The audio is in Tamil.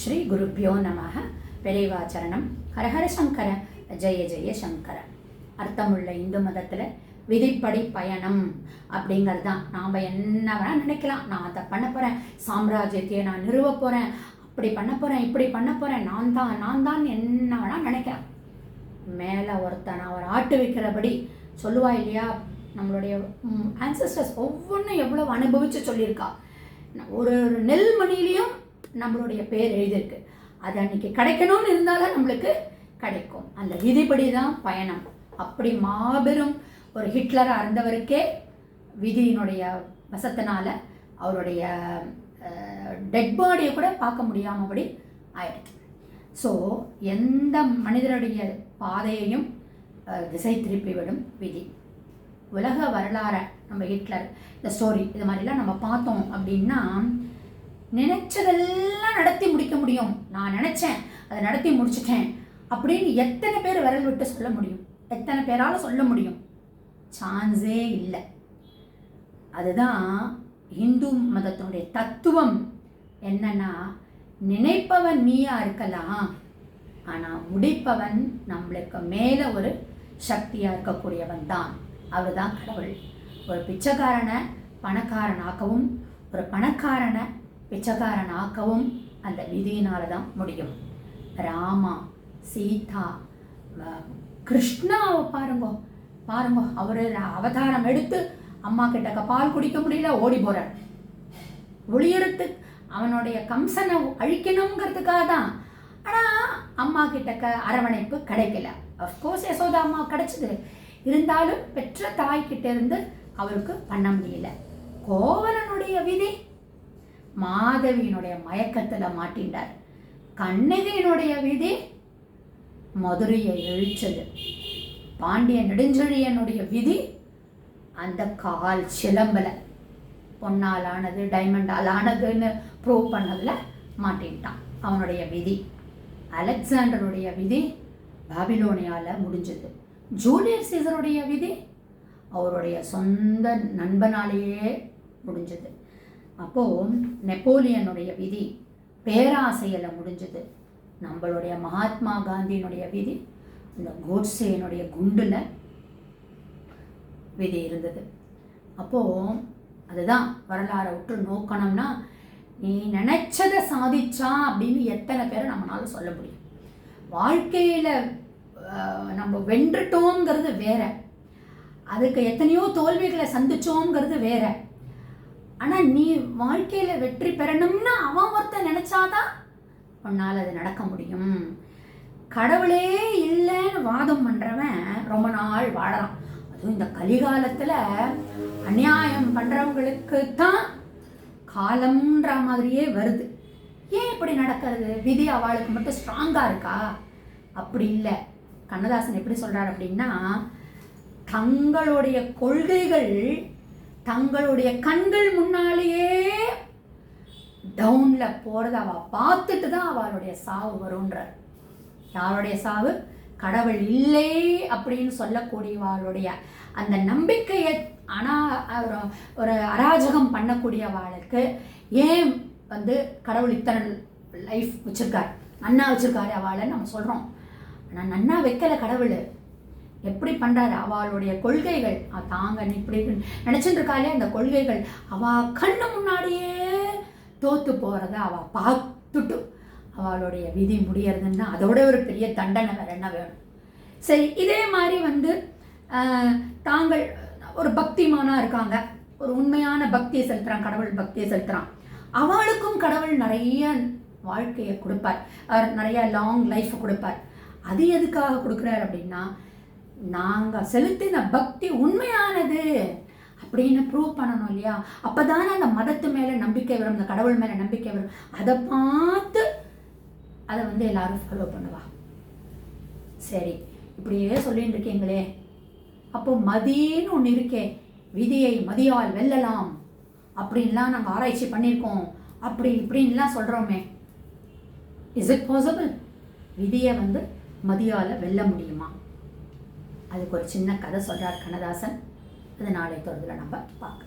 ஸ்ரீ குருப்பியோ நமக பெரியவாச்சரணம் ஹரஹர சங்கர. ஜெய ஜெய சங்கர. அர்த்தமுள்ள இந்து மதத்தில் விதிப்படி பயணம் அப்படிங்கிறது தான் நாம் என்ன வேணால் நினைக்கலாம். நான் அதை பண்ண போகிறேன் சாம்ராஜ்யத்தையே நான் நிறுவ போகிறேன் அப்படி பண்ண போகிறேன் இப்படி பண்ண போகிறேன் நான் தான் நான் தான் என்ன வேணால் நினைக்கலாம். மேலே ஒருத்தன் அவர் ஆட்டு வைக்கிறபடி சொல்லுவா இல்லையா? நம்மளுடைய ஆன்சஸ்டர்ஸ் ஒவ்வொன்றும் எவ்வளோ அனுபவித்து சொல்லியிருக்கா. ஒரு ஒரு நெல்மணிலையும் நம்மளுடைய பேர் எழுதியிருக்கு. அது அன்னைக்கு கிடைக்கணும்னு இருந்தாலும் நம்மளுக்கு கிடைக்கும். அந்த விதிப்படி தான் பயணம். அப்படி மாபெரும் ஒரு ஹிட்லராக இருந்தவருக்கே விதியினுடைய வசத்தினால அவருடைய டெட் பாடியை கூட பார்க்க முடியாமபடி ஆயிடுச்சு. ஸோ எந்த மனிதருடைய பாதையையும் திசை திசை திருப்பிவிடும் விதி. உலக வரலாறை நம்ம ஹிட்லர் இந்த ஸ்டோரி இது மாதிரிலாம் நம்ம பார்த்தோம் அப்படின்னா நினைச்சதெல்லாம் நடத்தி முடிக்க முடியும். நான் நினச்சேன் அதை நடத்தி முடிச்சிட்டேன் அப்படின்னு எத்தனை பேர் விரல் விட்டு சொல்ல முடியும். எத்தனை பேரால் சொல்ல முடியும். சான்ஸே இல்லை. அதுதான் இந்து மதத்தினுடைய தத்துவம். என்னன்னா நினைப்பவன் நீயா இருக்கலாம். ஆனால் முடிப்பவன் நம்மளுக்கு மேலே ஒரு சக்தியாக இருக்கக்கூடியவன் தான். அவர் தான் கடவுள். ஒரு பிச்சைக்காரனை பணக்காரனாகவும் ஒரு பணக்காரனை பிச்சைக்காரன் ஆக்கவும் அந்த விதியினால தான் முடியும். ராமா சீதா கிருஷ்ணாவை பாருங்க பாருங்க அவர் அவதாரம் எடுத்து அம்மா கிட்டக்க பால் குடிக்க முடியல ஓடி போறார். ஒளியறுத்து அவனுடைய கம்சனை அழிக்கணுங்கிறதுக்காக தான் ஆனால் அம்மா கிட்டக்க அரவணைப்பு கிடைக்கல. அஃப்கோர்ஸ் யசோதா அம்மா கிடைச்சது. இருந்தாலும் பெற்ற தாய்கிட்ட இருந்து அவருக்கு பண்ண முடியல. கோவலனுடைய விதி மாதவியினுடைய மயக்கத்தில் மாட்டின்றார். கண்ணகியினுடைய விதி மதுரையை இழிச்சது பாண்டிய நெடுஞ்செழியனுடைய விதி அந்த கால் சிலம்பல. பொன்னால் ஆனது டைமண்டால் ஆனதுன்னு ப்ரூவ் பண்ணதில் மாட்டின்ட்டான். அவனுடைய விதி. அலெக்சாண்டருடைய விதி பாபிலோனியாவில் முடிஞ்சது. ஜூலியர் சீசருடைய விதி அவருடைய சொந்த நண்பனாலேயே முடிஞ்சது. அப்போது நெப்போலியனுடைய விதி பேராசையில் முடிஞ்சது. நம்மளுடைய மகாத்மா காந்தியினுடைய விதி இந்த கோட்ஸேனுடைய குண்டில் விதி இருந்தது. அப்போது அதுதான் வரலாறை உற்று நோக்கணும்னா நீ நினச்சதை சாதிச்சா அப்படின்னு எத்தனை பேரை நம்மளால சொல்ல முடியும். வாழ்க்கையில் நம்ம வென்றுட்டோங்கிறது வேற. அதுக்கு எத்தனையோ தோல்விகளை சந்திச்சோங்கிறது வேற. ஆனால் நீ வாழ்க்கையில் வெற்றி பெறணும்னு அவன் ஒருத்தன் நினச்சாதான் உன்னால் அது நடக்க முடியும். கடவுளே இல்லைன்னு வாதம் பண்ணுறவன் ரொம்ப நாள் வாழறான். அதுவும் இந்த கலிகாலத்தில் அநியாயம் பண்ணுறவங்களுக்கு தான் காலம்ன்ற மாதிரியே வருது. ஏன் இப்படி நடக்கிறது? விதி அவளுக்கு மட்டும் ஸ்ட்ராங்காக இருக்கா? அப்படி இல்லை. கண்ணதாசன் எப்படி சொல்கிறார் அப்படின்னா தங்களுடைய கொள்கைகள் தங்களுடைய கண்கள் முன்னாலேயே டவுனில் போகிறத அவள் பார்த்துட்டு தான் அவளுடைய சாவு வரும்ன்றார். யாருடைய சாவு? கடவுள் இல்லை அப்படின்னு சொல்லக்கூடியவாளுடைய அந்த நம்பிக்கையை ஆனால் ஒரு ஒரு அராஜகம் பண்ணக்கூடியவாளுக்கு ஏன் வந்து கடவுள் இத்தனை லைஃப் வச்சுருக்கார்? நன்னா வச்சுருக்காரு அவளை நம்ம சொல்கிறோம் ஆனால் நன்னா வைக்கல கடவுள். எப்படி பண்ணுறாரு அவளுடைய கொள்கைகள். தாங்க நீ இப்படி நினச்சிட்டு இருக்காளே அந்த கொள்கைகள். அவள் கண்ணு முன்னாடியே தோற்று போகிறத அவள் பார்த்துட்டு அவளுடைய விதி முடியறதுன்னா அதோட ஒரு பெரிய தண்டனை வேறு என்ன வேணும்? சரி இதே மாதிரி வந்து தாங்கள் ஒரு பக்திமானாக இருக்காங்க. ஒரு உண்மையான பக்தியை செலுத்துகிறான் கடவுள் பக்தியை செலுத்துகிறான் அவளுக்கும் கடவுள் நிறைய வாழ்க்கையை கொடுப்பார். அவர் நிறைய லாங் லைஃப் கொடுப்பார். அது எதுக்காக கொடுக்குறார் அப்படின்னா நாங்கள் செலுத்தின பக்தி உண்மையானது அப்படின்னு ப்ரூவ் பண்ணணும் இல்லையா? அப்போ தானே அந்த மதத்து மேலே நம்பிக்கை வரும் அந்த கடவுள் மேலே நம்பிக்கை வரும். அதை பார்த்து அதை வந்து எல்லாரும் ஃபாலோ பண்ணுவா. சரி இப்படியே சொல்லிட்டு இருக்கீங்களே. அப்போ மதின்னு ஒன்று இருக்கே. விதியை மதியால் வெல்லலாம். அப்படின்லாம் நாங்கள் ஆராய்ச்சி பண்ணியிருக்கோம். அப்படி இப்படின்லாம் சொல்கிறோமே இஸ் இட் பாசிபிள் விதியை வந்து மதியால் வெல்ல முடியுமா? அதுக்கு ஒரு சின்ன கதை சொல்கிறார் கண்ணதாசன். அது நாளை தொடர்பில் நம்ம பார்க்கலாம்.